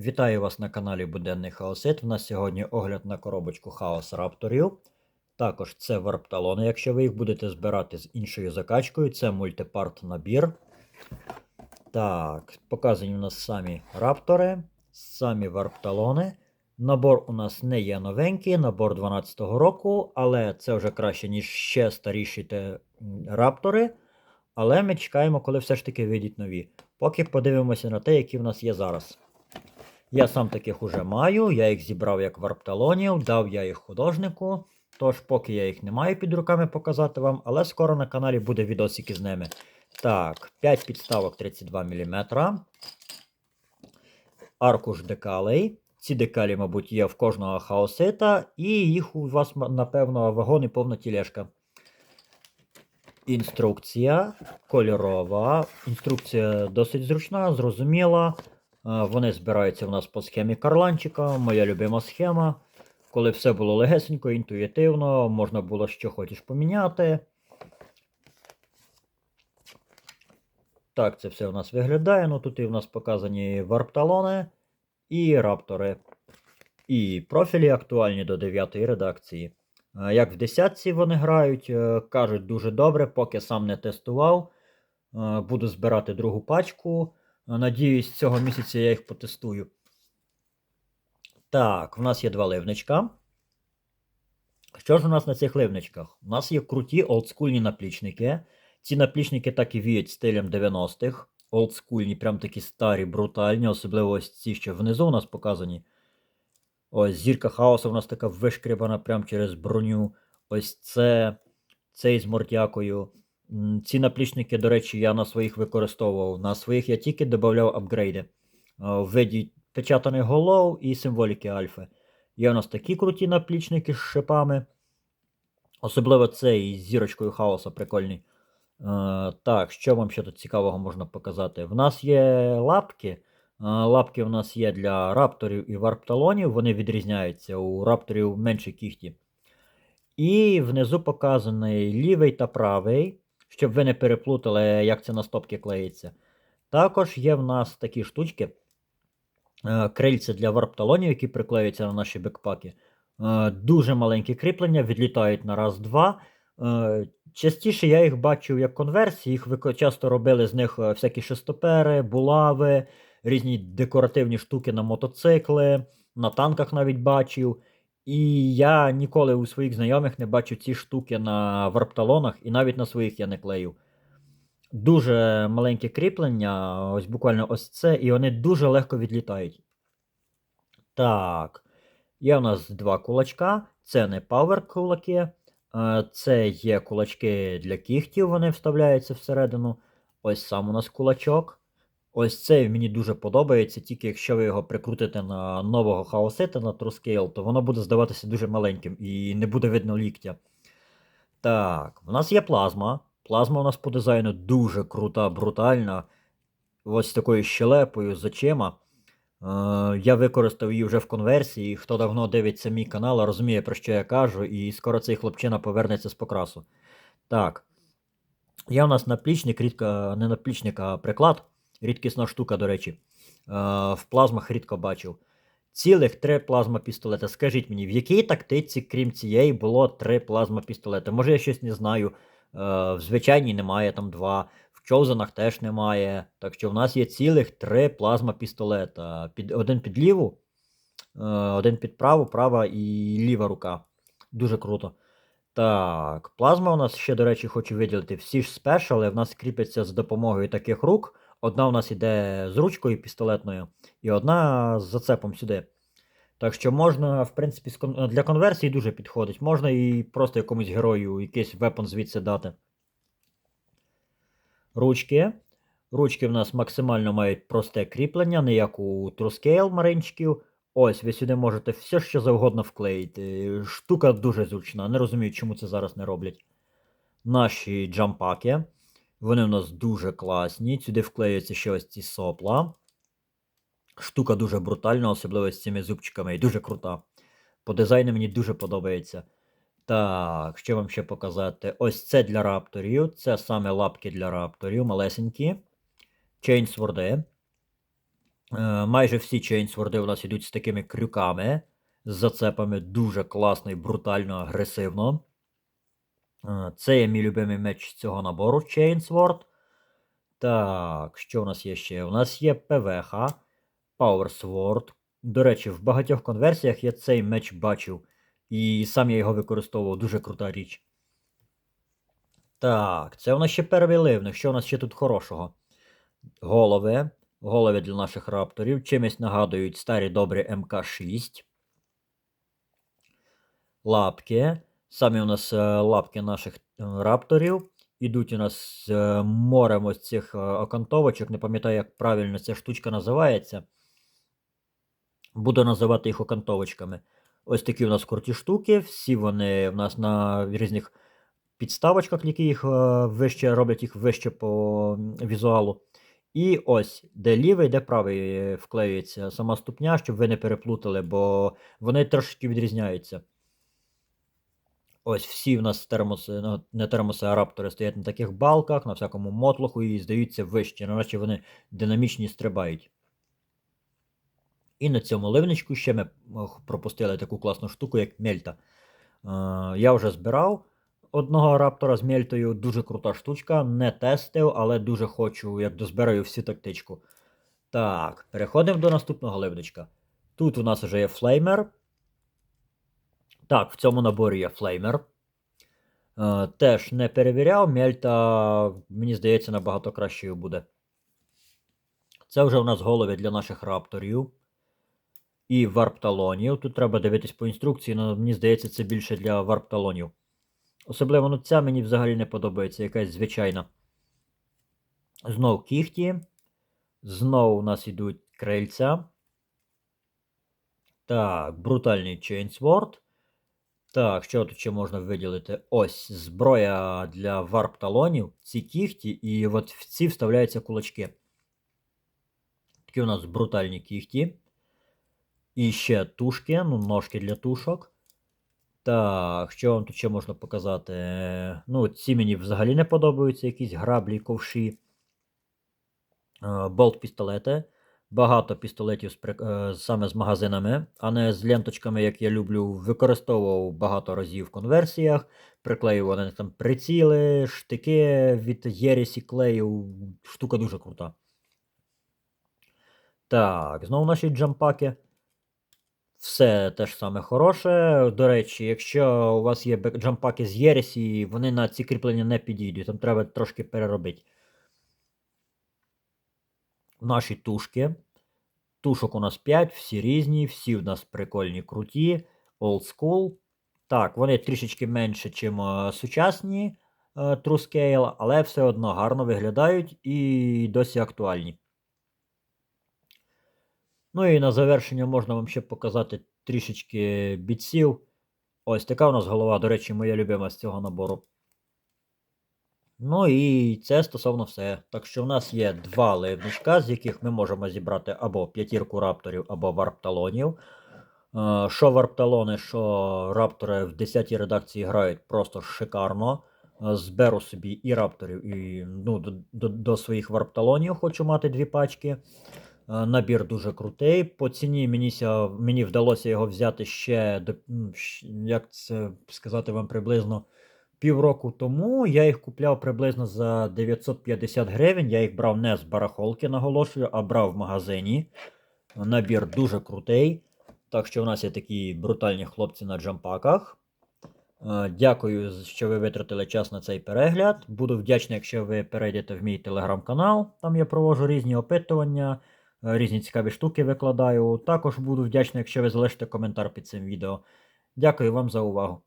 Вітаю вас на каналі Буденний Хаосит. У нас сьогодні огляд на коробочку Хаос Рапторів. Також це варпталони, якщо ви їх будете збирати з іншою закачкою. Це мультипарт набір. Так, показані у нас самі раптори, самі варпталони. Набор у нас не є новенький, набор 12-го року, але це вже краще, ніж ще старіші те раптори. Але ми чекаємо, коли все ж таки вийдуть нові. Поки подивимося на те, які в нас є зараз. Я сам таких уже маю, я їх зібрав як варпталонів, дав я їх художнику. Тож, поки я їх не маю під руками показати вам, але скоро на каналі буде відосики з ними. Так, 5 підставок 32 мм. Аркуш декалей. Ці декалі, мабуть, є в кожного хаосита, і їх у вас, напевно, вагон і повна тілешка. Інструкція кольорова. Інструкція досить зручна, зрозуміла. Вони збираються в нас по схемі карланчика, моя любима схема. Коли все було легесенько, інтуїтивно, можна було що хочеш поміняти. Так, це все у нас виглядає. Ну тут і в нас показані варпталони і раптори. І профілі актуальні до 9 редакції. Як в десятці вони грають, е, кажуть дуже добре, поки сам не тестував. Буду збирати другу пачку. Е, Надіюсь, цього місяця я їх потестую. Так, в нас є два ливничка. Що ж у нас на цих ливничках? У нас є круті олдскульні наплічники. Ці наплічники так і віють стилем 90-х. Олдскульні, прям такі старі, брутальні, особливо ось ці, що внизу у нас показані. Ось зірка хаосу у нас така вишкрібана прямо через броню. Ось це, цей з мордякою. Ці наплічники, до речі, я на своїх використовував. На своїх я тільки додавав апгрейди. Е, В виді печатаних голов і символіки альфи. Є у нас такі круті наплічники з шипами. Особливо цей з зірочкою хаоса прикольний. Е, так, що вам ще тут цікавого можна показати? В нас є лапки. Е, лапки в нас є для рапторів і варпталонів, вони відрізняються. У рапторів менші кіхті. І внизу показаний лівий та правий, щоб ви не переплутали, як це на стопки клеїться. Також є в нас такі штучки, е, крильця для варпталонів, які приклеюються на наші бекпаки. Е, Дуже маленькі кріплення, відлітають на раз-два. Е, Частіше я їх бачив як конверсії, їх часто робили з них всякі шестопери, булави, різні декоративні штуки на мотоцикли, на танках навіть бачив. І я ніколи у своїх знайомих не бачив ці штуки на варпталонах, і навіть на своїх я не клеїв. Дуже маленьке кріплення, ось буквально ось це, і вони дуже легко відлітають. Так, є у нас два кулачка. Це не пауер кулаки, е, це є кулачки для кігтів, вони вставляються всередину. Ось сам у нас кулачок. Ось цей мені дуже подобається, тільки якщо ви його прикрутите на нового хаосита на TrueScale, то воно буде здаватися дуже маленьким і не буде видно ліктя. Так, в нас є плазма. Плазма у нас по дизайну дуже крута, брутальна. Ось такою щелепою з очима. Е, я використав її вже в конверсії. Хто давно дивиться мій канал, розуміє, про що я кажу, і скоро цей хлопчина повернеться з покрасу. Так. Є у нас наплічник, рідка, не наплічник, а приклад. Рідкісна штука, до речі. Е, в плазмах рідко бачив. Цілих три плазма пістолета. Скажіть мені, в якій тактиці, крім цієї, було три плазма пістолета? Може, я щось не знаю. Е, в звичайній немає там два, в Чоузенах теж немає. Так що в нас є цілих три плазма пістолета. Під, один під ліву, е, один під праву, права і ліва рука. Дуже круто. Так, плазма у нас ще, до речі, хочу виділити. Всі ж спешали в нас кріпляться з допомогою таких рук. Одна у нас йде з ручкою пістолетною, і одна з зацепом сюди. Так що можна, в принципі, для конверсії дуже підходить. Можна і просто якомусь герою якийсь вепон звідси дати. Ручки. Ручки в нас максимально мають просте кріплення, не як у TrueScale маринчиків. Ось, ви сюди можете все, що завгодно вклеїти. Штука дуже зручна. Не розумію, чому це зараз не роблять. Наші джампаки. Вони у нас дуже класні. Сюди вклеюються ще ось ці сопла. Штука дуже брутальна, особливо з цими зубчиками, і дуже крута. По дизайну мені дуже подобається. Так, що вам ще показати? Ось це для рапторів. Це саме лапки для рапторів, малесенькі. Чейнсворди. Е, майже всі чейнсворди у нас йдуть з такими крюками, з зацепами дуже класно і брутально агресивно. Е, Це є мій любимий меч цього набору Chainsword. Так, що у нас є ще? У нас є ПВХ, Power Sword. До речі, в багатьох конверсіях я цей меч бачив, і сам я його використовував, дуже крута річ. Так, це у нас ще перший ливник. Що у нас ще тут хорошого? Голови. Голови для наших рапторів. Чимось нагадують старі добрі МК6. Лапки. Самі у нас е, лапки наших е, рапторів. Ідуть у нас е, морем ось цих окантовочок. Не пам'ятаю, як правильно ця штучка називається. Буду називати їх окантовочками. Ось такі у нас круті штуки. Всі вони в нас на різних підставочках, які їх вище роблять їх вище по візуалу. І ось, де лівий, де правий вклеюється сама ступня, щоб ви не переплутали, бо вони трошки відрізняються. Ось всі в нас термоси, ну, не термоси, а раптори стоять на таких балках, на всякому мотлоху і здаються вище, наче вони динамічні стрибають. І на цьому ливничку ще ми пропустили таку класну штуку, як мельта. Е, я вже збирав одного раптора з мельтою, дуже крута штучка, не тестив, але дуже хочу, як дозбираю всю тактичку. Так, переходимо до наступного ливничка. Тут у нас вже є флеймер. Так, в цьому наборі є флеймер. Теж не перевіряв, мельта, мені здається, набагато кращою буде. Це вже у нас голови для наших рапторів. І варпталонів. Тут треба дивитись по інструкції, але мені здається, це більше для варпталонів. Особливо ну, ця мені взагалі не подобається, якась звичайна. Знов кіхті. Знов у нас йдуть крильця. Так, брутальний Chainsword. Так, що тут ще можна виділити? Ось зброя для варп-талонів, ці кіхті, і от в ці вставляються кулачки. Такі у нас брутальні кіхті. І ще тушки, ну, ножки для тушок. Так, що вам тут ще можна показати? Ну, ці мені взагалі не подобаються, якісь граблі, ковші. Е, Болт-пістолети. Багато пістолетів е, саме з магазинами, а не з ленточками, як я люблю, використовував багато разів в конверсіях, приклеював на там приціли, штики від Єрісі клею. Штука дуже крута. Так, знову наші джампаки. Все те ж саме хороше. До речі, якщо у вас є джампаки з Єрісі, вони на ці кріплення не підійдуть, там треба трошки переробити. Наші тушки. Тушок у нас 5, всі різні, всі в нас прикольні, круті, old school. Так, вони трішечки менше, ніж сучасні е, True Scale, але все одно гарно виглядають і досі актуальні. Ну і на завершення можна вам ще показати трішечки бітсів. Ось така у нас голова, до речі, моя любима з цього набору. Ну і це стосовно все. Так що в нас є два ливничка, з яких ми можемо зібрати або п'ятірку рапторів, або варпталонів. Е, Що варпталони, що раптори в 10-й редакції грають просто шикарно. Е, Зберу собі і рапторів, і ну, до, до, до своїх варпталонів хочу мати дві пачки. Е, Набір дуже крутий. По ціні мені, мені вдалося його взяти ще, як це сказати вам приблизно півроку тому. Я їх купляв приблизно за 950 гривень. Я їх брав не з барахолки, наголошую, а брав в магазині. Набір дуже крутий. Так що в нас є такі брутальні хлопці на джампаках. Е, Дякую, що ви витратили час на цей перегляд. Буду вдячний, якщо ви перейдете в мій телеграм-канал. Там я проводжу різні опитування, е, різні цікаві штуки викладаю. Також буду вдячний, якщо ви залишите коментар під цим відео. Дякую вам за увагу.